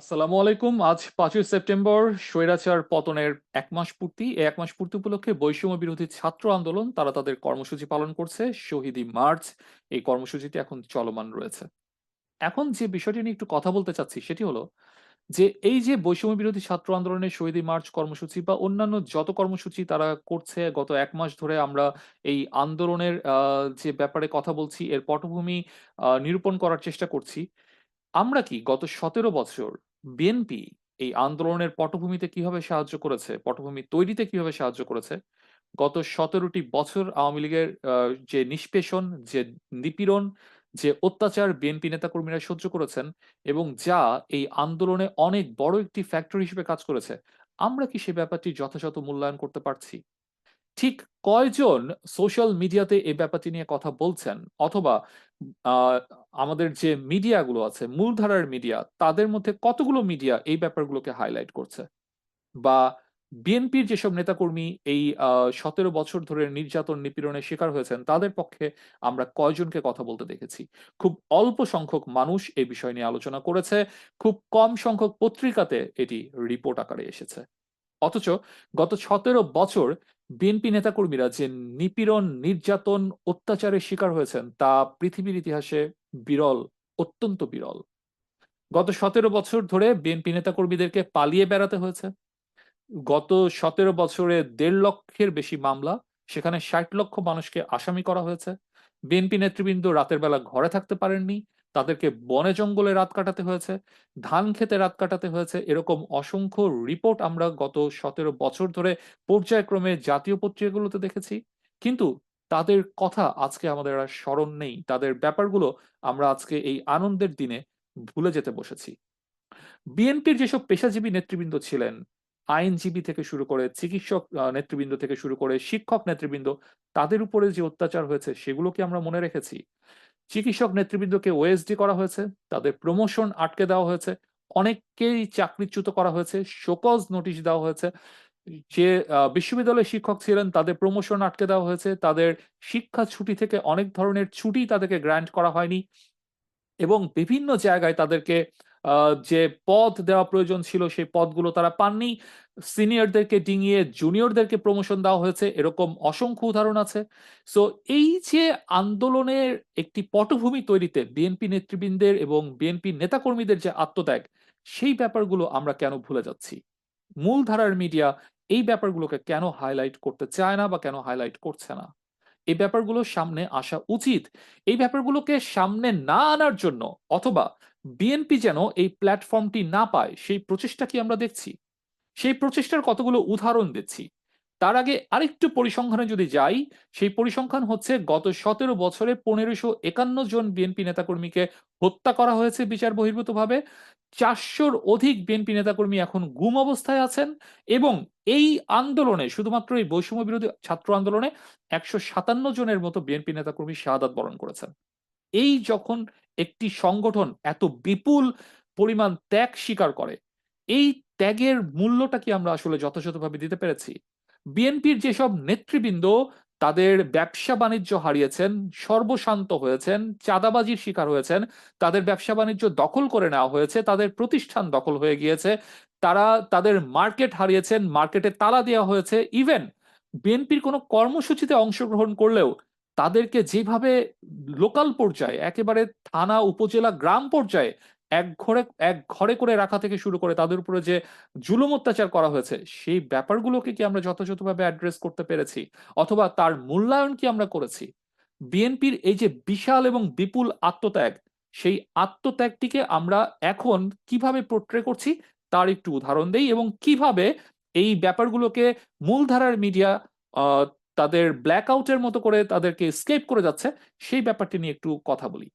আসসালামু আলাইকুম। আজ পাঁচই সেপ্টেম্বর, স্বৈরাচার পতনের এক মাস পূর্তি। এই এক মাস পূর্তি উপলক্ষে বৈষম্য বিরোধী ছাত্র আন্দোলন, তারা তাদের কর্মসূচি পালন করছে। শহীদি মার্চ, এই কর্মসূচিটি এখন চলমান রয়েছে। এখন যে বিষয়টি নিয়ে একটু কথা বলতে চাচ্ছি, সেটি হলো যে এই যে বৈষম্য বিরোধী ছাত্র আন্দোলনের শহীদি মার্চ কর্মসূচি বা অন্যান্য যত কর্মসূচি তারা করছে, গত এক মাস ধরে আমরা এই আন্দোলনের যে ব্যাপারে কথা বলছি, এর পটভূমি নিরূপণ করার চেষ্টা করছি। আমরা কি গত সতেরো বছর বিএনপি এই আন্দোলনের পটভূমিতে কীভাবে সাহায্য করেছে, পটভূমি তৈরিতে কীভাবে সাহায্য করেছে, গত সতেরোটি বছর আওয়ামী লীগের যে নিষ্পেষণ, যে নিপীড়ন, যে অত্যাচার বিএনপি নেতাকর্মীরা সহ্য করেছেন এবং যা এই আন্দোলনে অনেক বড় একটি ফ্যাক্টর হিসেবে কাজ করেছে, আমরা কি সে ব্যাপারটি যথাযথ মূল্যায়ন করতে পারছি? ঠিক কয়জন সোশ্যাল মিডিয়াতে এই ব্যাপারটি নিয়ে কথা বলছেন? অথবা আমাদের যে মিডিয়াগুলো আছে, মূলধারার মিডিয়া তাদের মধ্যে কতগুলো মিডিয়া এই ব্যাপারগুলোকে হাইলাইট করছে? বা বিএনপির যেসব নেতাকর্মী এই সতেরো বছর ধরে নির্যাতন নিপীড়নের শিকার হয়েছেন, তাদের পক্ষে আমরা কয়জনকে কথা বলতে দেখেছি? খুব অল্প সংখ্যক মানুষ এই বিষয় নিয়ে আলোচনা করেছে, খুব কম সংখ্যক পত্রিকাতে এটি রিপোর্ট আকারে এসেছে। অথচ গত সতেরো বছর বিএনপি নেতাকর্মীরা যে নিপীড়ন, নির্যাতন, অত্যাচারের শিকার হয়েছেন তা পৃথিবীর ইতিহাসে বিরল, অত্যন্ত বিরল। গত সতেরো বছর ধরে বিএনপি নেতাকর্মীদেরকে পালিয়ে বেড়াতে হয়েছে। গত সতেরো বছরে দেড় লক্ষের বেশি মামলা, সেখানে ষাট লক্ষ মানুষকে আসামি করা হয়েছে। বিএনপি নেতৃবৃন্দ রাতের বেলা ঘরে থাকতে পারেননি তাদেরকে বনে জঙ্গলে রাত কাটাতে হয়েছে, ধান খেতে রাত কাটাতে হয়েছে। এরকম অসংখ্য রিপোর্ট আমরা গত সতেরো বছর ধরে পর্যায়ক্রমে জাতীয় পত্রিকাগুলোতে দেখেছি। কিন্তু তাদের কথা আজকে আমাদের আর স্মরণ নেই। তাদের ব্যাপারগুলো আমরা আজকে এই আনন্দের দিনে ভুলে যেতে বসেছি। বিএনপির যেসব পেশাজীবী নেতৃবৃন্দ ছিলেন, আইনজীবী থেকে শুরু করে চিকিৎসক নেতৃবৃন্দ থেকে শুরু করে শিক্ষক নেতৃবৃন্দ, তাদের উপরে যে অত্যাচার হয়েছে, সেগুলো কি আমরা মনে রেখেছি? চিকিৎসক নেতৃবৃন্দকে ওএসডি করা হয়েছে, তাদের প্রমোশন আটকে দেওয়া হয়েছে, অনেককেই চাকরিচ্যুত করা হয়েছে শোকজ নোটিশ দেওয়া হয়েছে। যে বিশ্ববিদ্যালয়ের শিক্ষক ছিলেন, তাদের প্রমোশন আটকে দেওয়া হয়েছে, তাদের শিক্ষা ছুটি থেকে অনেক ধরনের ছুটি তাদেরকে গ্র্যান্ট করা হয়নি এবং বিভিন্ন জায়গায় তাদেরকে যে পদ দেওয়া প্রয়োজন ছিল, সেই পদগুলো তারা পাননি। সিনিয়রদেরকে ডিঙিয়ে জুনিয়রদেরকে প্রমোশন দেওয়া হয়েছে, এরকম অসংখ্য উদাহরণ আছে। সো এই যে আন্দোলনের একটি পটভূমি তৈরিতে বিএনপি নেতৃবৃন্দের এবং বিএনপি নেতাকর্মীদের যে আত্মত্যাগ, সেই ব্যাপারগুলো আমরা কেন ভুলে যাচ্ছি? মূলধারার মিডিয়া এই ব্যাপারগুলোকে কেন হাইলাইট করতে চায় না বা কেন হাইলাইট করছে না? এই ব্যাপারগুলো সামনে আসা উচিত। এই ব্যাপারগুলোকে সামনে না আনার জন্য অথবা বিএনপি যেন এই প্ল্যাটফর্মটি না পায়, সেই প্রচেষ্টা কি আমরা দেখছি? সেই প্রচেষ্টার কতগুলো উদাহরণ দিচ্ছি তার আগে আরেকটু পরিসংখ্যানে যদি যাই, সেই পরিসংখ্যান হচ্ছে গত সতেরো বছরে পনেরোশো একান্ন জন বিএনপি নেতাকর্মীকে হত্যা করা হয়েছে বিচার বহির্ভূতভাবে। চারশোর অধিক বিএনপি নেতাকর্মী এখন গুম অবস্থায় আছেন এবং এই আন্দোলনে, শুধুমাত্র এই বৈষম্য বিরোধী ছাত্র আন্দোলনে একশো সাতান্ন জনের মতো বিএনপি নেতাকর্মী শাহাদাত বরণ করেছেন। এই যখন একটি সংগঠন এত বিপুল পরিমাণ ত্যাগ স্বীকার করে, এই ত্যাগের মূল্যটা কি আমরা আসলে যথাযথভাবে দিতে পেরেছি? বিএনপির যেসব নেতৃবৃন্দ, তাদের ব্যবসা বাণিজ্য হারিয়েছেন, সর্বশান্ত হয়েছেন, চাঁদাবাজির শিকার হয়েছেন, তাদের ব্যবসা বাণিজ্য দখল করে নেওয়া হয়েছে, তাদের প্রতিষ্ঠান দখল হয়ে গিয়েছে, তারা তাদের মার্কেট হারিয়েছেন, মার্কেটে তালা দেওয়া হয়েছে, ইভেন বিএনপির কোনো কর্মসূচিতে অংশগ্রহণ করলেও তাদেরকে যেভাবে লোকাল পর্যায়ে, একেবারে থানা, উপজেলা, গ্রাম পর্যায়ে এক ঘরে এক ঘরে করে রাখা থেকে শুরু করে তাদের উপরে যে জুলুম অত্যাচার করা হয়েছে, সেই ব্যাপারগুলোকে কি আমরা যথাযথভাবে অ্যাড্রেস করতে পেরেছি? অথবা তার মূল্যায়ন কি আমরা করেছি? বিএনপির এই যে বিশাল এবং বিপুল আত্মত্যাগ, সেই আত্মত্যাগটিকে আমরা এখন কীভাবে পোট্রে করছি, তার একটু উদাহরণ দেই এবং কীভাবে এই ব্যাপারগুলোকে মূলধারার মিডিয়া তাদের ব্ল্যাক আউটের মতো করে তাদেরকে স্কেপ করে যাচ্ছে, সেই ব্যাপারটি নিয়ে একটু কথা বলি।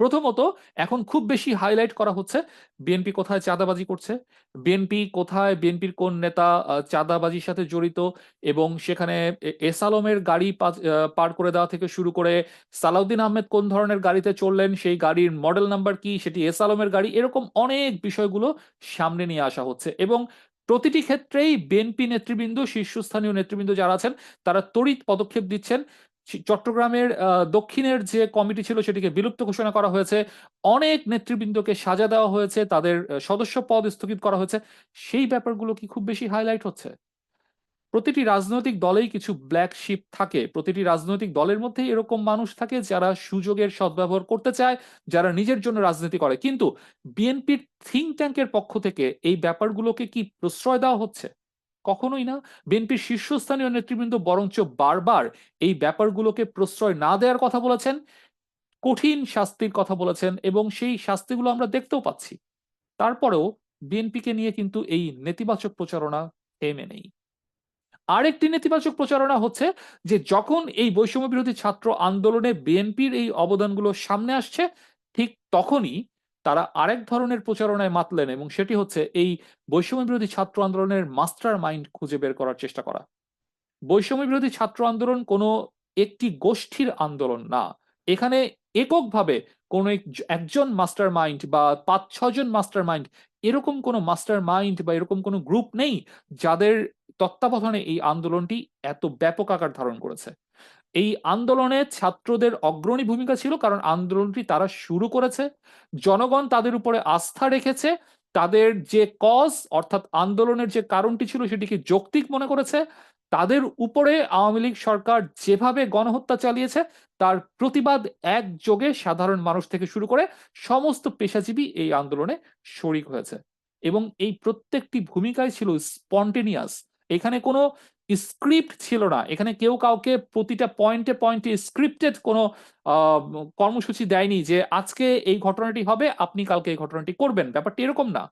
প্রথমত, এখন খুব বেশি হাইলাইট করা হচ্ছে বিএনপি কোথায় চাঁদাবাজি করছে। বিএনপি কোথায় বিএনপির কোন নেতা চাঁদাবাজির সাথে জড়িত এবং সেখানে এস আলমের গাড়ি পার করে দেওয়া থেকে শুরু করে সালাউদ্দিন আহমেদ কোন ধরনের গাড়িতে চললেন সেই গাড়ির মডেল নাম্বার কি, সেটি এস আলমের গাড়ি, এরকম অনেক বিষয়গুলো সামনে নিয়ে আসা হচ্ছে এবং প্রতিটি ক্ষেত্রেই বিএনপি নেতৃবৃন্দ, শীর্ষস্থানীয় নেতৃবৃন্দ যারা আছেন, তারা তড়িৎ পদক্ষেপ দিচ্ছেন। চট্টগ্রামের দক্ষিণের যে কমিটি ছিল সেটিকে বিলুপ্ত ঘোষণা করা হয়েছে। অনেক নেতৃবৃন্দকে সাজা দেওয়া হয়েছে, তাদের সদস্য পদ স্থগিত করা হয়েছে। সেই ব্যাপারগুলো কি খুব বেশি হাইলাইট হচ্ছে? প্রতিটি রাজনৈতিক দলেই কিছু ব্ল্যাক শিপ থাকে। প্রতিটি রাজনৈতিক দলের মধ্যে এরকম মানুষ থাকে যারা সুযোগের সদ্ব্যবহার করতে চায়, যারা নিজের জন্য রাজনীতি করে। কিন্তু বিএনপির থিঙ্ক ট্যাঙ্কের পক্ষ থেকে এই ব্যাপারগুলোকে কি প্রশ্রয় দেওয়া হচ্ছে? কখনোই না। বিএনপির শীর্ষস্থানীয় নেতৃবৃন্দ বরঞ্চ বারবার এই ব্যাপারগুলোকে প্রশ্রয় না দেওয়ার কথা বলেছেন, কঠিন শাস্তির কথা বলেছেন এবং সেই শাস্তিগুলো আমরা দেখতেও পাচ্ছি। তারপরেও বিএনপিকে নিয়ে কিন্তু এই নেতিবাচক প্রচারণা থেমে নেই। আরেকটি নেতিবাচক প্রচারণা হচ্ছে যে যখন এই বৈষম্য বিরোধী ছাত্র আন্দোলনে বিএনপির এই অবদানগুলো সামনে আসছে, ঠিক তখনই তারা আরেক ধরনের প্রচারণায় মাতলেন এবং সেটি হচ্ছে এই বৈষম্য বিরোধী ছাত্র আন্দোলনের মাস্টার মাইন্ড খুঁজে বের করার চেষ্টা করা। বৈষম্য বিরোধী ছাত্র আন্দোলন কোনো একটি গোষ্ঠীর আন্দোলন না। এখানে এককভাবে কোন একজন মাস্টার মাইন্ড বা পাঁচ, ছজন মাস্টার মাইন্ড এরকম কোনো মাস্টার মাইন্ড বা এরকম কোনো গ্রুপ নেই যাদের তত্ত্বাবধানে এই আন্দোলনটি এত ব্যাপক আকার ধারণ করেছে। এই আন্দোলনে ছাত্রদের অগ্রণী ভূমিকা ছিল কারণ আন্দোলনটি তারা শুরু করেছে, জনগণ তাদের উপরে আস্থা রেখেছে, তাদের যে কজ অর্থাৎ আন্দোলনের যে কারণটি ছিল সেটিকে যৌক্তিক মনে করেছে তাদের উপরে আওয়ামী লীগ সরকার যেভাবে গণহত্যা চালিয়েছে, তার প্রতিবাদ একযোগে সাধারণ মানুষ থেকে শুরু করে সমস্ত পেশাজীবী এই আন্দোলনে শরিক হয়েছে। এবং এই প্রত্যেকটি ভূমিকায় ছিল স্পন্টেনিয়াস। এখানে কোনো স্ক্রিপ্ট ছিল না। এখানে কেউ কাউকে প্রতিটা পয়েন্টে পয়েন্টে স্ক্রিপ্টেড কোনো কর্মসূচি দেয়নি যে আজকে এই ঘটনাটি হবে, আপনি কালকে এই ঘটনাটি করবেন। ব্যাপারটি এরকম না।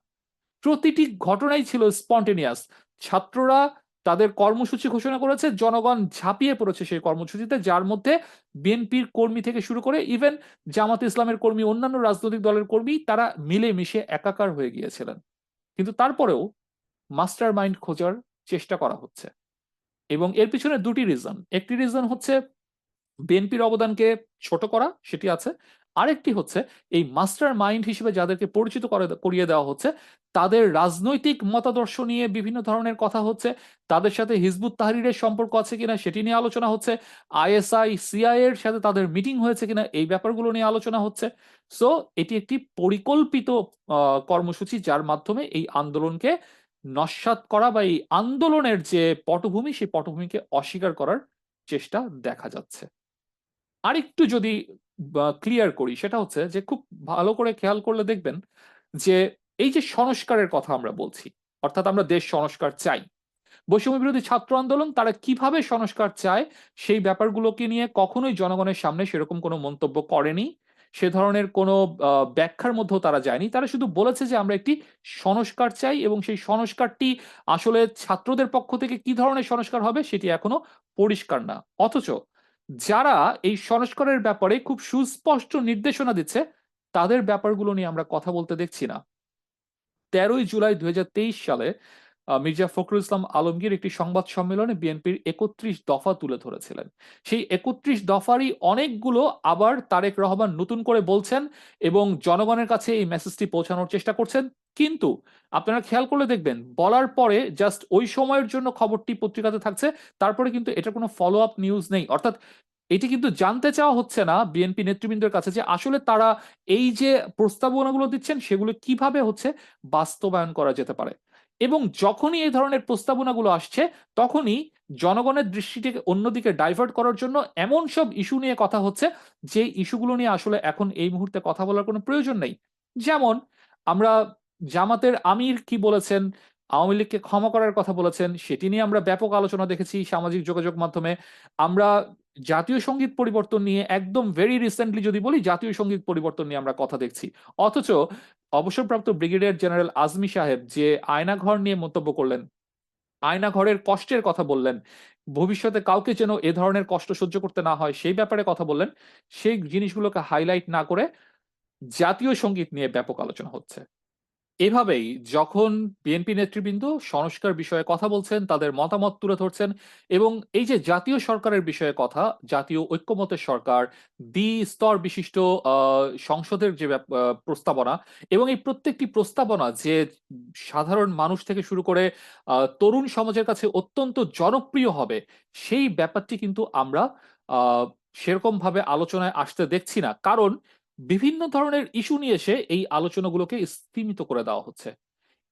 প্রতিটি ঘটনাই ছিল স্পন্টেনিয়াস। ছাত্ররা তাদের কর্মসূচি ঘোষণা করেছে, জনগণ ঝাঁপিয়ে পড়েছে সেই কর্মসূচিতে, যার মধ্যে বিএনপির কর্মী থেকে শুরু করে ইভেন জামাত ইসলামের কর্মী, অন্যান্য রাজনৈতিক দলের কর্মী, তারা মিলে মিশে একাকার হয়ে গিয়েছিলেন। কিন্তু তারপরেও মাস্টার মাইন্ড খোঁজার চেষ্টা করা হচ্ছে। এবং এর পিছনে দুটি রিজন একটি রিজন হচ্ছে বিএনপির অবদানকে ছোট করা, সেটি আছে। আরেকটি হচ্ছে, এই মাস্টার মাইন্ড হিসেবে যাদেরকে পরিচিত করে, করিয়ে দেওয়া হচ্ছে, তাদের রাজনৈতিক মতাদর্শ নিয়ে বিভিন্ন ধরনের কথা হচ্ছে, তাদের সাথে হিজবুত তাহরিরের সম্পর্ক আছে কিনা, সেটি নিয়ে আলোচনা হচ্ছে আইএসআই সিআই এর সাথে তাদের মিটিং হয়েছে কিনা, এই ব্যাপারগুলো নিয়ে আলোচনা হচ্ছে। সো, এটি একটি পরিকল্পিত কর্মসূচি যার মাধ্যমে এই আন্দোলনকে নস্যাৎ করা বা এই আন্দোলনের যে পটভূমি, সেই পটভূমিকে অস্বীকার করার চেষ্টা দেখা যাচ্ছে। আরেকটু যদি ক্লিয়ার করি, সেটা হচ্ছে যে খুব ভালো করে খেয়াল করলে দেখবেন যে এই যে সংস্কারের কথা আমরা বলছি, অর্থাৎ আমরা দেশ সংস্কার চাই, বৈষম্য বিরোধী ছাত্র আন্দোলন তারা কীভাবে সংস্কার চায়, সেই ব্যাপারগুলোকে নিয়ে কখনোই জনগণের সামনে সেরকম কোনো মন্তব্য করেনি, সে ধরনের কোনো ব্যাখ্যার মধ্যেও তারা যায়নি। তারা শুধু বলেছে যে আমরা একটি সংস্কার চাই এবং সেই সংস্কারটি আসলে ছাত্রদের পক্ষ থেকে কি ধরনের সংস্কার হবে সেটি এখনও পরিষ্কার না। অথচ যারা এই সংস্কারের ব্যাপারে খুব সুস্পষ্ট নির্দেশনা দিচ্ছে, তাদের ব্যাপারগুলো নিয়ে আমরা কথা বলতে দেখছি না। তেরোই জুলাই দুই হাজার তেইশ সালে মির্জা ফখরুল ইসলাম আলমগীর একটি সংবাদ সম্মেলনে বিএনপির একত্রিশ দফা তুলে ধরেছিলেন। সেই একত্রিশ দফারই অনেকগুলো আবার তারেক রহমান নতুন করে বলছেন এবং জনগণের কাছে এই মেসেজটি পৌঁছানোর চেষ্টা করছেন। কিন্তু আপনারা খেয়াল করলে দেখবেন, বলার পরে জাস্ট ওই সময়ের জন্য খবরটি পত্রিকাতে থাকছে, তারপরে কিন্তু এটা কোনো ফলো আপ নিউজ নেই। অর্থাৎ এটি কিন্তু জানতে চাওয়া হচ্ছে না বিএনপি নেতৃবৃন্দের কাছে যে আসলে তারা এই যে প্রস্তাবনাগুলো দিচ্ছেন, সেগুলো কীভাবে হচ্ছে বাস্তবায়ন করা যেতে পারে। এবং যখনই এই ধরনের প্রস্তাবনাগুলো আসছে, তখনই জনগণের দৃষ্টিটিকে অন্যদিকে ডাইভার্ট করার জন্য এমন সব ইস্যু নিয়ে কথা হচ্ছে, যে ইস্যুগুলো নিয়ে আসলে এখন এই মুহূর্তে কথা বলার কোনো প্রয়োজন নেই। যেমন আমরা জামাতের আমির কি বলেছেন, আওয়ামী লীগকে ক্ষমা করার কথা বলেছেন, সেটি নিয়ে আমরা ব্যাপক আলোচনা দেখেছি সামাজিক যোগাযোগ মাধ্যমে। আমরা জাতীয় সংগীত পরিবর্তন নিয়ে একদম ভেরি রিসেন্টলি যদি বলি, জাতীয় সংগীত পরিবর্তন নিয়ে আমরা কথা দেখছি। অথচ অবসরপ্রাপ্ত ব্রিগেডিয়ার জেনারেল আজমি সাহেব যে আয়নাঘর নিয়ে মন্তব্য করলেন, আয়নাঘরের কষ্টের কথা বললেন, ভবিষ্যতে কাউকে যেন এ ধরনের কষ্ট সহ্য করতে না হয় সেই ব্যাপারে কথা বললেন, সেই জিনিসগুলোকে হাইলাইট না করে জাতীয় সংগীত নিয়ে ব্যাপক আলোচনা হচ্ছে। এভাবেই যখন বিএনপি নেতৃবৃন্দ সংস্কার বিষয়ে কথা বলছেন, তাদের মতামত তুলে ধরছেন এবং এই যে জাতীয় সরকারের বিষয়ে কথা, জাতীয় ঐক্যমতের সরকার, দ্বি স্তর বিশিষ্ট সংসদের যে প্রস্তাবনা এবং এই প্রত্যেকটি প্রস্তাবনা যে সাধারণ মানুষ থেকে শুরু করে তরুণ সমাজের কাছে অত্যন্ত জনপ্রিয় হবে, সেই ব্যাপারটি কিন্তু আমরা সেরকমভাবে আলোচনায় আসতে দেখছি না। কারণ বিভিন্ন ধরনের ইস্যু নিয়ে এসে এই আলোচনাগুলোকে স্তিমিত করে দেওয়া হচ্ছে।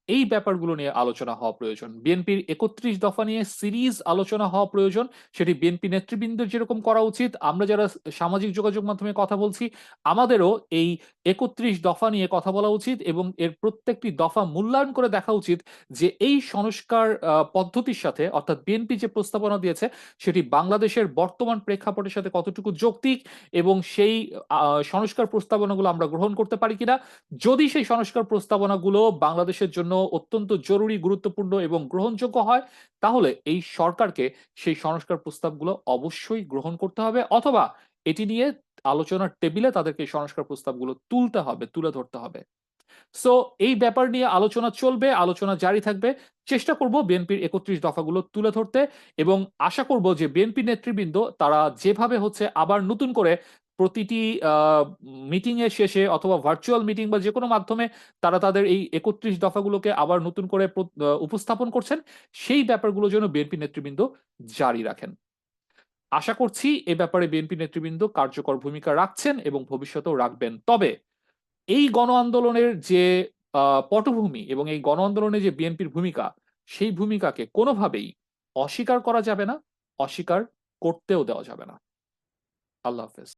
এই ব্যাপারগুলো নিয়ে আলোচনা হওয়া প্রয়োজন। বিএনপির ৩১ দফা নিয়ে সিরিজ আলোচনা হওয়া প্রয়োজন। সেটি বিএনপি নেতৃবৃন্দের যেরকম করা উচিত, আমরা যারা সামাজিক যোগাযোগ মাধ্যমে কথা বলছি, আমাদেরও এই ৩১ দফা নিয়ে কথা বলা উচিত এবং এর প্রত্যেকটি দফা মূল্যায়ন করে দেখা উচিত যে এই সংস্কার পদ্ধতির সাথে অর্থাৎ বিএনপি যে প্রস্তাবনা দিয়েছে, সেটি বাংলাদেশের বর্তমান প্রেক্ষাপটের সাথে কতটুকু যৌক্তিক এবং সেই সংস্কার প্রস্তাবনাগুলো আমরা গ্রহণ করতে পারি কিনা? যদি সেই সংস্কার প্রস্তাবনাগুলো বাংলাদেশের জন্য অত্যন্ত জরুরি, গুরুত্বপূর্ণ এবং গ্রহণযোগ্য হয়, তাহলে এই সরকারকে সেই সংস্কার প্রস্তাবগুলো অবশ্যই গ্রহণ করতে হবে অথবা এটি নিয়ে আলোচনার টেবিলে তাদেরকে সংস্কার প্রস্তাবগুলো তুলতে হবে, তুলে ধরতে হবে। সো এই ব্যাপার নিয়ে আলোচনা চলবে, আলোচনা জারি থাকবে। চেষ্টা করব বিএনপির ৩১ দফাগুলো তুলে ধরতে এবং আশা করব যে বিএনপি নেতৃবৃন্দ তারা যেভাবে হচ্ছে আবার নতুন করে প্রতিটি মিটিং এর শেষে অথবা ভার্চুয়াল মিটিং বা যেকোনো মাধ্যমে তারা তাদের এই ৩১ দফাগুলোকে আবার নতুন করে উপস্থাপন করছেন, সেই ব্যাপারগুলো যেন বিএনপি নেতৃবৃন্দ জারি রাখেন। আশা করছি এ ব্যাপারে বিএনপি নেতৃবৃন্দ কার্যকর ভূমিকা রাখছেন এবং ভবিষ্যতেও রাখবেন। তবে এই গণ আন্দোলনের যে পটভূমি এবং এই গণ আন্দোলনে যে বিএনপির ভূমিকা, সেই ভূমিকাকে কোনোভাবেই অস্বীকার করা যাবে না, অস্বীকার করতেও দেওয়া যাবে না। আল্লাহ হাফেজ।